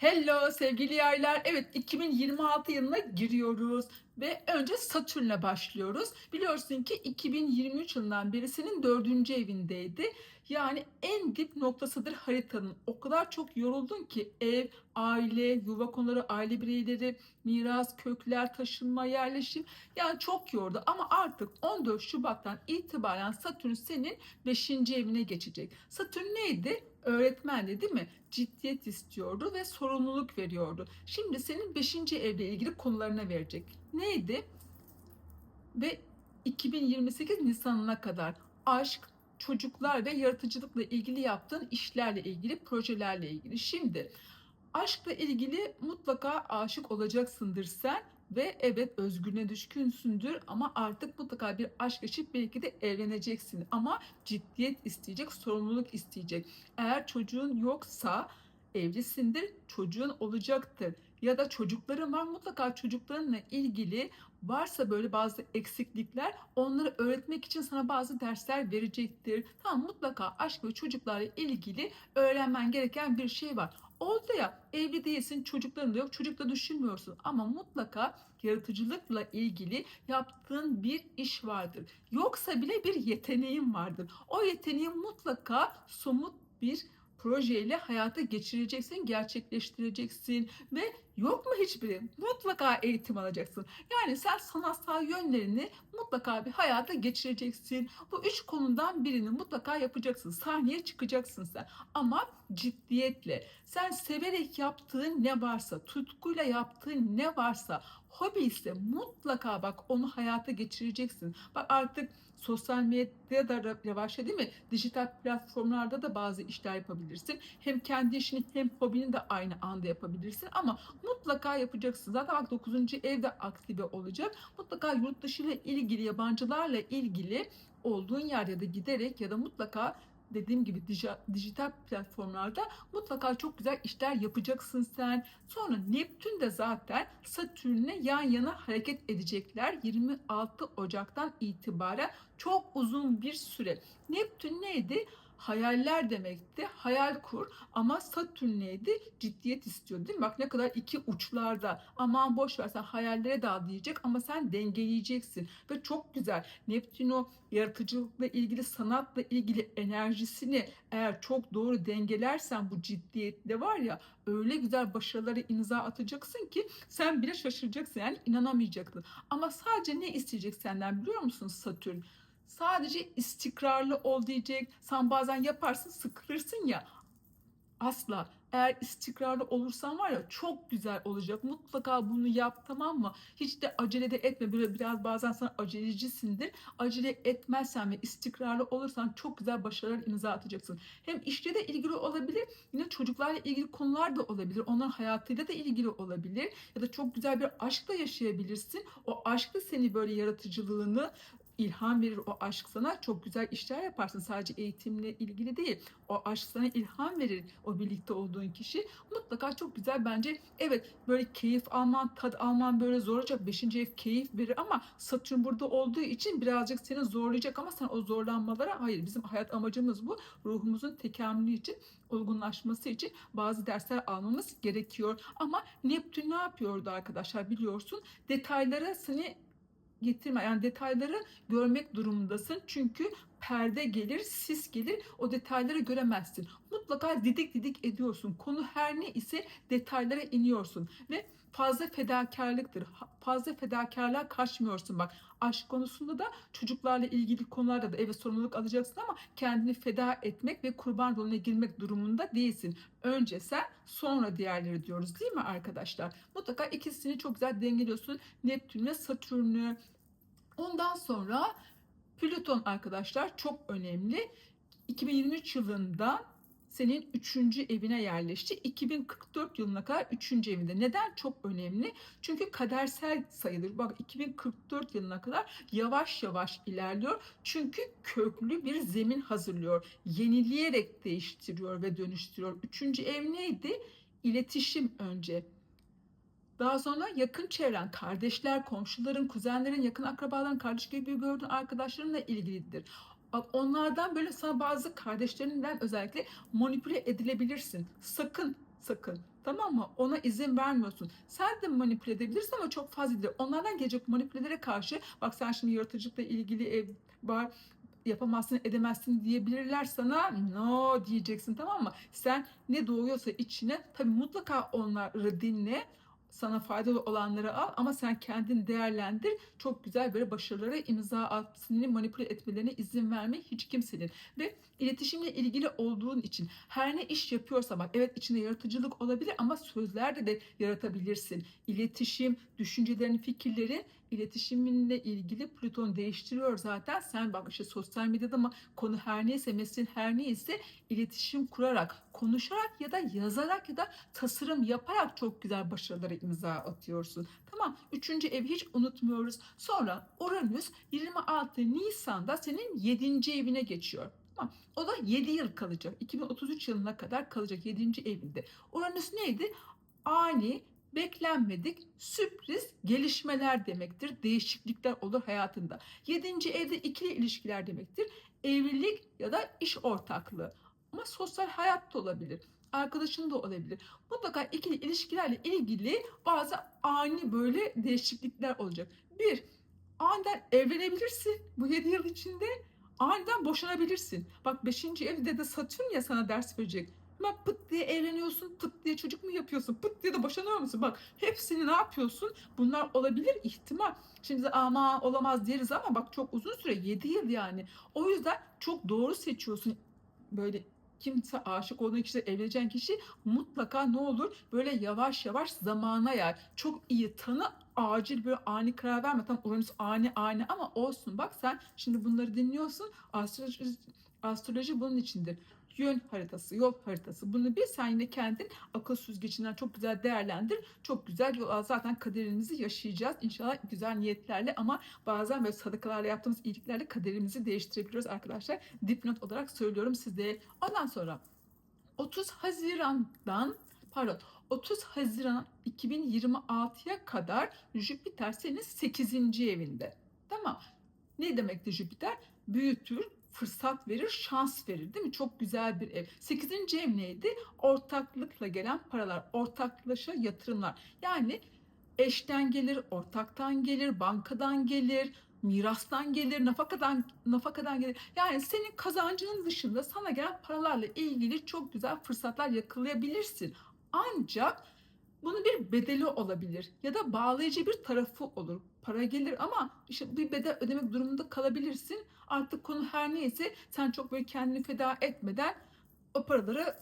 Hello sevgili yaylar. Evet 2026 yılına giriyoruz ve önce Satürn'le başlıyoruz. Biliyorsun ki 2023 yılından beri senin dördüncü evindeydi. Yani en dip noktasıdır haritanın. O kadar çok yoruldun ki ev, aile, yuva konuları, aile bireyleri, miras, kökler, taşınma, yerleşim. Yani çok yordu ama artık 14 Şubat'tan itibaren Satürn senin 5. evine geçecek. Satürn neydi? Öğretmendi değil mi? Ciddiyet istiyordu ve sorumluluk veriyordu. Şimdi senin 5. evle ilgili konularına verecek. Neydi? Ve 2028 Nisan'ına kadar aşk, çocuklar ve yaratıcılıkla ilgili yaptığın işlerle ilgili, projelerle ilgili. Şimdi aşkla ilgili mutlaka aşık olacaksındır sen ve evet özgürlüğüne düşkünsündür ama artık mutlaka bir aşk yaşayıp belki de evleneceksin ama ciddiyet isteyecek, sorumluluk isteyecek. Eğer çocuğun yoksa evlisindir, çocuğun olacaktır. Ya da çocukların var mutlaka çocuklarınla ilgili varsa böyle bazı eksiklikler onları öğretmek için sana bazı dersler verecektir. Tamam mutlaka aşk ve çocuklarla ilgili öğrenmen gereken bir şey var. Oldu ya evli değilsin çocukların da yok çocuk da düşünmüyorsun ama mutlaka yaratıcılıkla ilgili yaptığın bir iş vardır. Yoksa bile bir yeteneğin vardır. O yeteneği mutlaka somut bir projeyle hayata geçireceksin, gerçekleştireceksin ve yok mu hiçbiri? Mutlaka eğitim alacaksın. Yani sen sanatsal yönlerini mutlaka bir hayata geçireceksin. Bu üç konudan birini mutlaka yapacaksın. Sahneye çıkacaksın sen. Ama ciddiyetle. Sen severek yaptığın ne varsa, tutkuyla yaptığın ne varsa, hobi ise mutlaka bak onu hayata geçireceksin. Bak artık sosyal medyada da yavaşladı değil mi? Dijital platformlarda da bazı işler yapabilirsin. Hem kendi işini hem hobini de aynı anda yapabilirsin ama mutlaka yapacaksın. Zaten bak 9. evde aktive olacak. Mutlaka yurt dışı ile ilgili, yabancılarla ilgili olduğun yerde de giderek ya da mutlaka dediğim gibi dijital platformlarda mutlaka çok güzel işler yapacaksın sen. Sonra Neptün de zaten Satürn'le yan yana hareket edecekler 26 Ocak'tan itibaren çok uzun bir süre. Neptün neydi? Hayaller demekti. Hayal kur ama Satürn neydi? Ciddiyet istiyor değil mi? Bak ne kadar iki uçlarda. Aman boş ver sen hayallere dal diyecek ama sen dengeleyeceksin. Ve çok güzel. Neptün o yaratıcılıkla ilgili, sanatla ilgili enerjisini eğer çok doğru dengelersen bu ciddiyetle var ya öyle güzel başarılara imza atacaksın ki sen bile şaşıracaksın yani inanamayacaksın. Ama sadece ne isteyecek senden biliyor musun Satürn? Sadece istikrarlı ol diyecek. Sen bazen yaparsın sıkılırsın ya. Asla. Eğer istikrarlı olursan var ya çok güzel olacak. Mutlaka bunu yap tamam mı? Hiç de acele de etme. Böyle biraz bazen sen acelecisindir. Acele etmezsen ve istikrarlı olursan çok güzel başarılar imza atacaksın. Hem işle de ilgili olabilir. Yine çocuklarla ilgili konular da olabilir. Onların hayatıyla da ilgili olabilir. Ya da çok güzel bir aşkla yaşayabilirsin. O aşk da seni böyle yaratıcılığını ilham verir. O aşk sana çok güzel işler yaparsın. Sadece eğitimle ilgili değil. O aşk sana ilham verir. O birlikte olduğun kişi mutlaka çok güzel bence. Evet böyle keyif alman tad alman böyle zor olacak. Beşinci ev keyif verir ama Satürn burada olduğu için birazcık seni zorlayacak ama sen o zorlanmalara hayır. Bizim hayat amacımız bu. Ruhumuzun tekamülü için olgunlaşması için bazı dersler almamız gerekiyor. Ama Neptün ne yapıyordu arkadaşlar biliyorsun? Detaylara seni getirme yani detayları görmek durumundasın. Çünkü perde gelir, sis gelir. O detayları göremezsin. Mutlaka didik didik ediyorsun. Konu her ne ise detaylara iniyorsun ve fazla fedakarlıktır. Fazla fedakarlığa kaçmıyorsun bak. Aşk konusunda da çocuklarla ilgili konularda da evet sorumluluk alacaksın ama kendini feda etmek ve kurban rolüne girmek durumunda değilsin. Önce sen sonra diğerleri diyoruz değil mi arkadaşlar? Mutlaka ikisini çok güzel dengeliyorsun. Neptün'le Satürn'ü. Ondan sonra Plüton arkadaşlar çok önemli. 2023 yılında senin 3. evine yerleşti. 2044 yılına kadar 3. evinde. Neden çok önemli? Çünkü kadersel sayılır. Bak 2044 yılına kadar yavaş yavaş ilerliyor. Çünkü köklü bir zemin hazırlıyor. Yenileyerek değiştiriyor ve dönüştürüyor. 3. ev neydi? İletişim önce. Daha sonra yakın çevren, kardeşler, komşuların, kuzenlerin, yakın akrabaların, kardeş gibi gördüğün arkadaşlarınla ilgilidir. Bak onlardan böyle sana bazı kardeşlerinden özellikle manipüle edilebilirsin. Sakın sakın. Tamam mı? Ona izin vermiyorsun. Sen de manipüle edebilirsin ama çok fazla değil. Onlardan gelecek manipülelere karşı bak sen şimdi yaratıcılıkla ilgili ev var yapamazsın edemezsin diyebilirler sana no diyeceksin tamam mı? Sen ne doğuyorsa içine tabii mutlaka onları dinle sana faydalı olanları al ama sen kendin değerlendir. Çok güzel böyle başarılara imza at. Seni manipüle etmelerine izin verme hiç kimsenin. Ve iletişimle ilgili olduğun için her ne iş yapıyorsa bak evet içinde yaratıcılık olabilir ama sözlerde de yaratabilirsin. İletişim, düşüncelerin, fikirlerin iletişiminle ilgili Plüton değiştiriyor zaten. Sen bak işte sosyal medyada ama konu her neyse, mesleğin her neyse iletişim kurarak, konuşarak ya da yazarak ya da tasarım yaparak çok güzel başarılara imza atıyorsun. Tamam. Üçüncü evi hiç unutmuyoruz. Sonra Uranüs 26 Nisan'da senin 7. evine geçiyor. Tamam. O da 7 yıl kalacak. 2033 yılına kadar kalacak 7. evinde. Uranüs neydi? Ani, beklenmedik, sürpriz gelişmeler demektir. Değişiklikler olur hayatında. 7. evde ikili ilişkiler demektir. Evlilik ya da iş ortaklığı. Ama sosyal hayat da olabilir. Arkadaşın da olabilir. Mutlaka ikili ilişkilerle ilgili bazı ani böyle değişiklikler olacak. Bir, aniden evlenebilirsin bu 7 yıl içinde. Aniden boşanabilirsin. Bak 5. evde de Satürn ya sana ders verecek. Hemen pıt diye evleniyorsun, pıt diye çocuk mu yapıyorsun, pıt diye de boşanıyor musun? Bak hepsini ne yapıyorsun? Bunlar olabilir ihtimal. Şimdi ama olamaz deriz ama bak çok uzun süre 7 yıl yani. O yüzden çok doğru seçiyorsun. Böyle kimse aşık olduğun kişi, evleneceğin kişi mutlaka ne olur? Böyle yavaş yavaş zamana yay. Çok iyi tanı acil böyle ani karar verme. Tam Uranüs ani ani ama olsun. Bak sen şimdi bunları dinliyorsun. Astroloji, astroloji bunun içindir yön haritası, yol haritası. Bunu bir sen yine kendin akıl süzgecinden çok güzel değerlendir. Çok güzel zaten kaderimizi yaşayacağız. İnşallah güzel niyetlerle ama bazen böyle sadakalarla yaptığımız iyiliklerle kaderimizi değiştirebiliyoruz arkadaşlar. Dipnot olarak söylüyorum size. Ondan sonra 30 Haziran'dan pardon 30 Haziran 2026'ya kadar Jüpiter senin 8. evinde. Tamam. Ne demekti Jüpiter? Büyütür, fırsat verir, şans verir değil mi? Çok güzel bir ev. Sekizinci ev neydi? Ortaklıkla gelen paralar, ortaklaşa yatırımlar. Yani eşten gelir, ortaktan gelir, bankadan gelir, mirastan gelir, nafakadan nafakadan gelir. Yani senin kazancının dışında sana gelen paralarla ilgili çok güzel fırsatlar yakalayabilirsin. Ancak bunun bir bedeli olabilir ya da bağlayıcı bir tarafı olur. Para gelir ama işte bir bedel ödemek durumunda kalabilirsin. Artık konu her neyse sen çok böyle kendini feda etmeden o paraları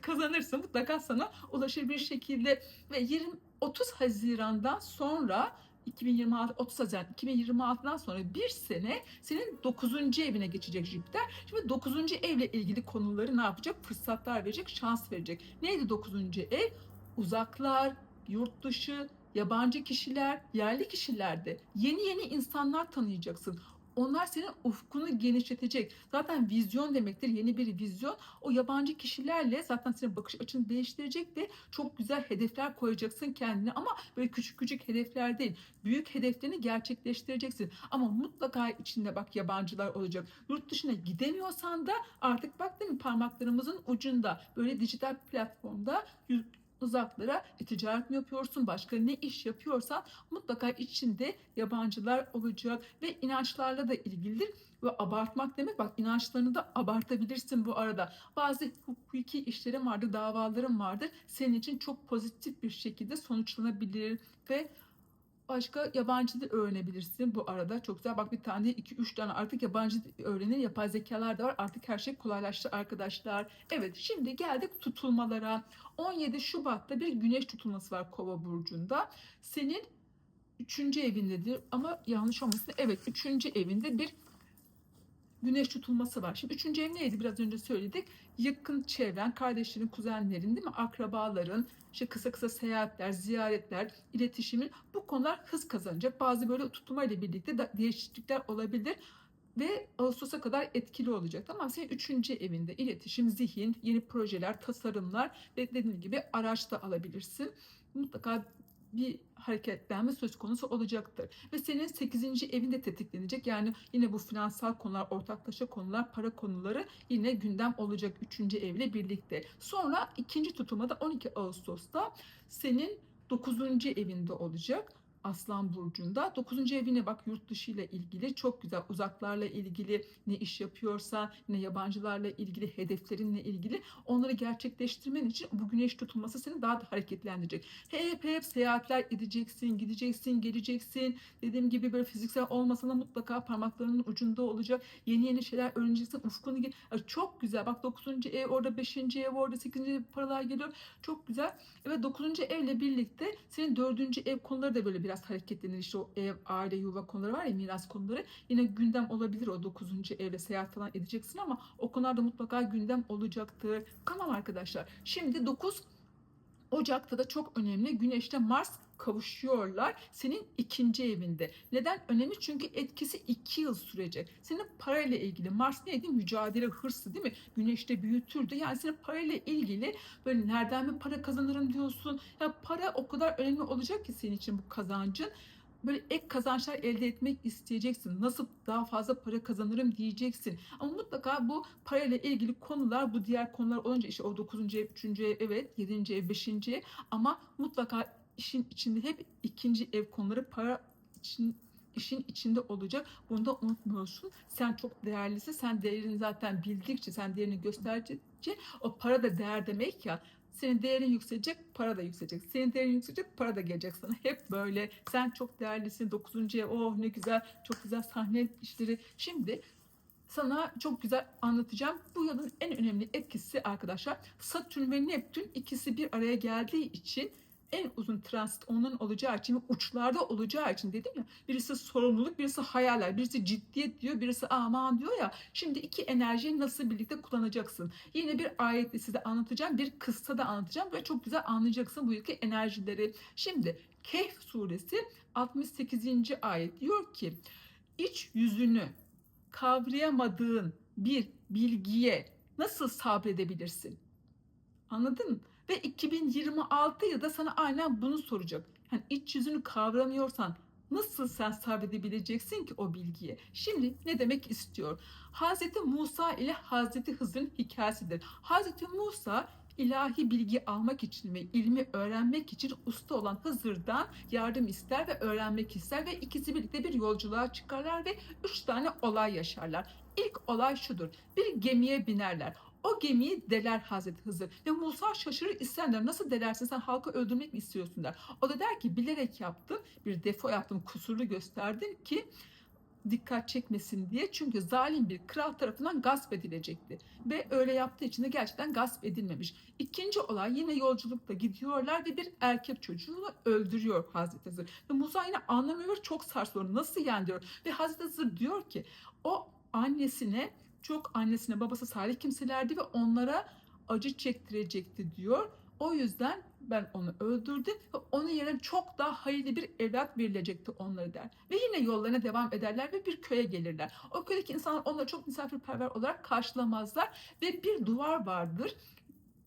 kazanırsın. Mutlaka sana ulaşır bir şekilde ve 20 30 Haziran'dan sonra 2026 30 Haziran 2026'dan sonra bir sene senin 9. evine geçecek Jüpiter. Şimdi 9. evle ilgili konuları ne yapacak? Fırsatlar verecek, şans verecek. Neydi 9. ev? Uzaklar, yurt dışı, yabancı kişiler, yerli kişilerde yeni yeni insanlar tanıyacaksın. Onlar senin ufkunu genişletecek. Zaten vizyon demektir. Yeni bir vizyon. O yabancı kişilerle zaten senin bakış açını değiştirecek ve çok güzel hedefler koyacaksın kendine. Ama böyle küçük küçük hedefler değil. Büyük hedeflerini gerçekleştireceksin. Ama mutlaka içinde bak yabancılar olacak. Yurt dışına gidemiyorsan da artık bak değil mi parmaklarımızın ucunda böyle dijital platformda uzaklara e, ticaret mi yapıyorsun, başka ne iş yapıyorsan mutlaka içinde yabancılar olacak ve inançlarla da ilgilidir. Ve abartmak demek bak inançlarını da abartabilirsin bu arada. Bazı hukuki işlerin vardır, davaların vardır. Senin için çok pozitif bir şekilde sonuçlanabilir ve Başka yabancı dil öğrenebilirsin bu arada. Çok güzel. Bak bir tane, iki, üç tane artık yabancı dil öğrenir. Yapay zekalar da var. Artık her şey kolaylaştı arkadaşlar. Evet şimdi geldik tutulmalara. 17 Şubat'ta bir güneş tutulması var Kova burcunda. Senin üçüncü evindedir ama yanlış olmasın. Evet üçüncü evinde bir güneş tutulması var. Şimdi üçüncü ev neydi? Biraz önce söyledik. Yakın çevren, kardeşlerin, kuzenlerin değil mi? Akrabaların, işte kısa kısa seyahatler, ziyaretler, iletişimin bu konular hız kazanacak. Bazı böyle tutulma ile birlikte de değişiklikler olabilir ve Ağustos'a kadar etkili olacak. Tamam senin üçüncü evinde iletişim, zihin, yeni projeler, tasarımlar ve dediğim gibi araç da alabilirsin. Mutlaka bir hareketlenme söz konusu olacaktır. Ve senin 8. evinde tetiklenecek. Yani yine bu finansal konular, ortaklaşa konular, para konuları yine gündem olacak 3. evle birlikte. Sonra ikinci tutulma da 12 Ağustos'ta senin 9. evinde olacak. Aslan burcunda. 9. evine bak yurt dışı ile ilgili çok güzel uzaklarla ilgili ne iş yapıyorsa ne yabancılarla ilgili hedeflerinle ilgili onları gerçekleştirmen için bu güneş tutulması seni daha da hareketlendirecek. Hep hep seyahatler edeceksin, gideceksin, geleceksin. Dediğim gibi böyle fiziksel olmasa da mutlaka parmaklarının ucunda olacak. Yeni yeni şeyler öğreneceksin. Ufkunu çok güzel. Bak 9. ev orada, 5. ev orada, 8. ev paralar geliyor. Çok güzel. Ve 9. evle birlikte senin 4. ev konuları da böyle biraz hareketlenir. İşte o ev, aile, yuva konuları var ya miras konuları. Yine gündem olabilir o 9. evle seyahat falan edeceksin ama o konularda mutlaka gündem olacaktır. Tamam arkadaşlar. Şimdi 9 Ocak'ta da çok önemli. Güneşte Mars kavuşuyorlar senin ikinci evinde. Neden önemli? Çünkü etkisi iki yıl sürecek. Senin parayla ilgili Mars neydi? Mücadele hırsı değil mi? Güneşte büyütürdü. Yani senin parayla ilgili böyle nereden mi para kazanırım diyorsun. Ya para o kadar önemli olacak ki senin için bu kazancın böyle ek kazançlar elde etmek isteyeceksin. Nasıl daha fazla para kazanırım diyeceksin. Ama mutlaka bu parayla ilgili konular bu diğer konular olunca işte o 9. ev, 3. ev, evet 7. ev, 5. ev ama mutlaka işin içinde hep ikinci ev konuları para için işin içinde olacak. Bunu da unutmuyorsun. Sen çok değerlisin. Sen değerini zaten bildikçe, sen değerini gösterdikçe o para da değer demek ya. Senin değerin yükselecek, para da yükselecek. Senin değerin yükselecek, para da gelecek sana. Hep böyle. Sen çok değerlisin. Dokuzuncu ev, oh ne güzel, çok güzel sahne işleri. Şimdi sana çok güzel anlatacağım. Bu yılın en önemli etkisi arkadaşlar Satürn ve Neptün ikisi bir araya geldiği için en uzun transit onun olacağı için uçlarda olacağı için dedim ya birisi sorumluluk birisi hayaller birisi ciddiyet diyor birisi aman diyor ya şimdi iki enerjiyi nasıl birlikte kullanacaksın yine bir ayetle size anlatacağım bir kıssa da anlatacağım ve çok güzel anlayacaksın bu iki enerjileri şimdi Kehf suresi 68. ayet diyor ki iç yüzünü kavrayamadığın bir bilgiye nasıl sabredebilirsin? Anladın mı? Ve 2026 yılda sana aynen bunu soracak. Yani iç yüzünü kavramıyorsan nasıl sen sabredebileceksin ki o bilgiye? Şimdi ne demek istiyor? Hazreti Musa ile Hazreti Hızır'ın hikayesidir. Hazreti Musa ilahi bilgi almak için ve ilmi öğrenmek için usta olan Hızır'dan yardım ister ve öğrenmek ister ve ikisi birlikte bir yolculuğa çıkarlar ve üç tane olay yaşarlar. İlk olay şudur. Bir gemiye binerler. O gemiyi deler Hazreti Hızır. Ve Musa şaşırır İskender nasıl delersin sen halkı öldürmek mi istiyorsun der. O da der ki bilerek yaptım bir defo yaptım kusurlu gösterdim ki dikkat çekmesin diye. Çünkü zalim bir kral tarafından gasp edilecekti. Ve öyle yaptığı için de gerçekten gasp edilmemiş. İkinci olay yine yolculukta gidiyorlar ve bir erkek çocuğunu öldürüyor Hazreti Hızır. Ve Musa yine anlamıyor çok sarsılıyor. Nasıl yani diyor. Ve Hazreti Hızır diyor ki o annesine çok annesine babası salih kimselerdi ve onlara acı çektirecekti diyor. O yüzden ben onu öldürdüm ve onun yerine çok daha hayırlı bir evlat verilecekti onları der. Ve yine yollarına devam ederler ve bir köye gelirler. O köydeki insanlar onları çok misafirperver olarak karşılamazlar ve bir duvar vardır.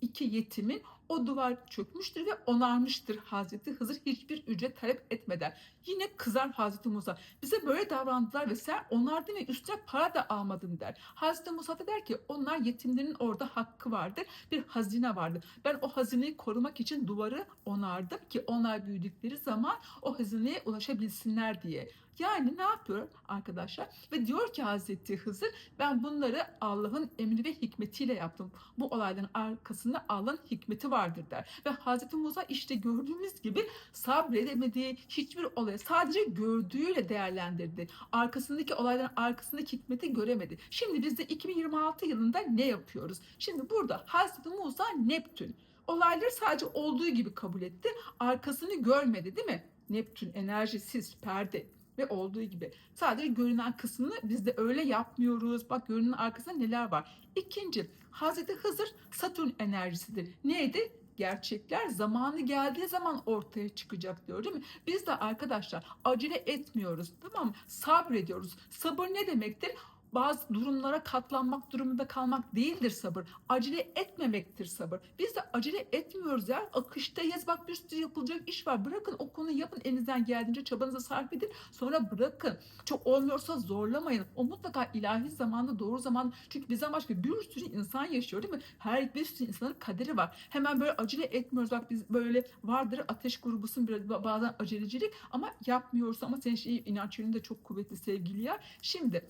İki yetimin o duvar çökmüştür ve onarmıştır Hazreti Hızır hiçbir ücret talep etmeden. Yine kızar Hazreti Musa. Bize böyle davrandılar ve sen onardın ve üstüne para da almadın der. Hazreti Musa da der ki onlar yetimlerin orada hakkı vardır. Bir hazine vardır. Ben o hazineyi korumak için duvarı onardım ki onlar büyüdükleri zaman o hazineye ulaşabilsinler diye. Yani ne yapıyor arkadaşlar? Ve diyor ki Hazreti Hızır ben bunları Allah'ın emri ve hikmetiyle yaptım. Bu olayların arkasında Allah'ın hikmeti vardır der. Ve Hazreti Musa işte gördüğümüz gibi sabredemediği hiçbir olayı sadece gördüğüyle değerlendirdi. Arkasındaki olayların arkasındaki hikmeti göremedi. Şimdi biz de 2026 yılında ne yapıyoruz? Şimdi burada Hazreti Musa Neptün. Olayları sadece olduğu gibi kabul etti. Arkasını görmedi değil mi? Neptün enerjisiz, perde ve olduğu gibi. Sadece görünen kısmını biz de öyle yapmıyoruz. Bak görünen arkasında neler var. İkinci, Hazreti Hızır Satürn enerjisidir. Neydi? Gerçekler zamanı geldiği zaman ortaya çıkacak diyor değil mi? Biz de arkadaşlar acele etmiyoruz tamam mı? Sabrediyoruz. Sabır ne demektir? Bazı durumlara katlanmak durumunda kalmak değildir sabır. Acele etmemektir sabır. Biz de acele etmiyoruz ya. Akıştayız. Bak bir sürü yapılacak iş var. Bırakın o konuyu yapın. Elinizden geldiğince çabanızı sarf edin. Sonra bırakın. Çok olmuyorsa zorlamayın. O mutlaka ilahi zamanda doğru zaman. Çünkü bizden başka bir sürü insan yaşıyor değil mi? Her bir sürü insanın kaderi var. Hemen böyle acele etmiyoruz. Bak biz böyle vardır ateş grubusun biraz bazen acelecilik ama yapmıyoruz. Ama senin şey inanç yönünde çok kuvvetli sevgili ya. Şimdi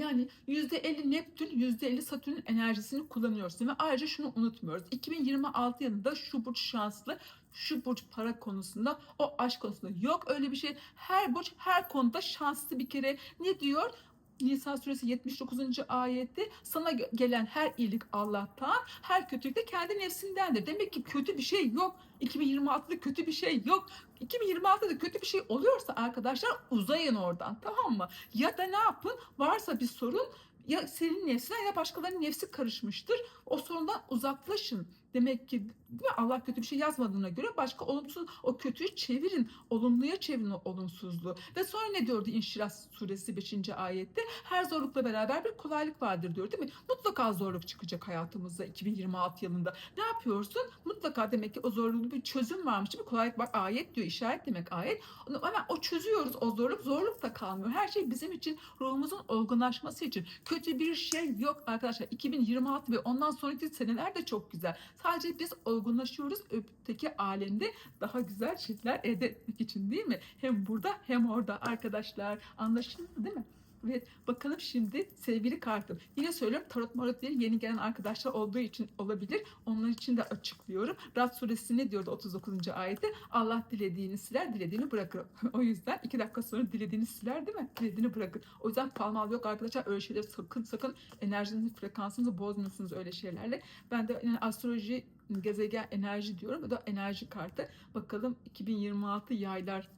yani %50 Neptün, %50 Satürn'ün enerjisini kullanıyorsun ve ayrıca şunu unutmuyoruz. 2026 yılında şu burç şanslı, şu burç para konusunda, o aşk konusunda yok öyle bir şey. Her burç her konuda şanslı bir kere. Ne diyor? Nisa suresi 79. ayette sana gelen her iyilik Allah'tan, her kötülük de kendi nefsindendir. Demek ki kötü bir şey yok. 2026'da kötü bir şey yok. 2026'da kötü bir şey oluyorsa arkadaşlar uzayın oradan tamam mı? Ya da ne yapın? Varsa bir sorun ya senin nefsine ya başkalarının nefsi karışmıştır. O sorundan uzaklaşın. Demek ki değil mi? Allah kötü bir şey yazmadığına göre başka olumsuz o kötüyü çevirin. Olumluya çevirin o olumsuzluğu. Ve sonra ne diyordu İnşirah suresi 5. ayette? Her zorlukla beraber bir kolaylık vardır diyor değil mi? Mutlaka zorluk çıkacak hayatımızda 2026 yılında. Ne yapıyorsun? Mutlaka demek ki o zorluğun bir çözüm varmış. Mi? Kolaylık bak ayet diyor. işaret demek ayet. Hemen o çözüyoruz o zorluk. Zorluk da kalmıyor. Her şey bizim için ruhumuzun olgunlaşması için. Kötü bir şey yok arkadaşlar. 2026 ve ondan sonraki seneler de çok güzel. Sadece biz olgunlaşıyoruz. Öteki alemde daha güzel şeyler elde etmek için değil mi? Hem burada hem orada arkadaşlar. Anlaşıldı değil mi? Evet bakalım şimdi sevgili kartım. Yine söylüyorum tarot marot değil yeni gelen arkadaşlar olduğu için olabilir. Onlar için de açıklıyorum. Rad suresi ne diyordu 39. ayette? Allah dilediğini siler dilediğini bırakır. o yüzden iki dakika sonra dilediğini siler değil mi? Dilediğini bırakır. O yüzden palmal yok arkadaşlar öyle şeyler sakın sakın enerjinizi frekansınızı bozmuyorsunuz öyle şeylerle. Ben de yani astroloji gezegen enerji diyorum. Bu da enerji kartı. Bakalım 2026 yaylar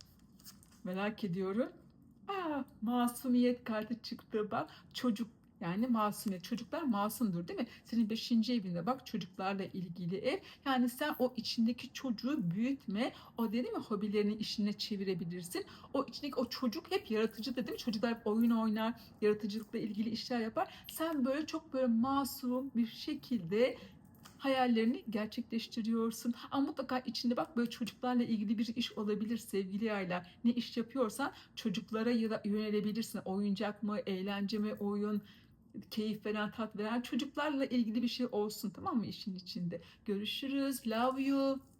merak ediyorum. Aa, masumiyet kartı çıktı bak. Çocuk yani masumiyet. Çocuklar masumdur değil mi? Senin beşinci evinde bak çocuklarla ilgili ev. Yani sen o içindeki çocuğu büyütme. O dedi mi hobilerini işine çevirebilirsin. O içindeki o çocuk hep yaratıcı değil mi? Çocuklar hep oyun oynar, yaratıcılıkla ilgili işler yapar. Sen böyle çok böyle masum bir şekilde hayallerini gerçekleştiriyorsun. Ama mutlaka içinde bak böyle çocuklarla ilgili bir iş olabilir sevgili yayla. Ne iş yapıyorsan çocuklara yönelebilirsin. Oyuncak mı, eğlence mi, oyun, keyif veren, tat veren çocuklarla ilgili bir şey olsun tamam mı işin içinde. Görüşürüz. Love you.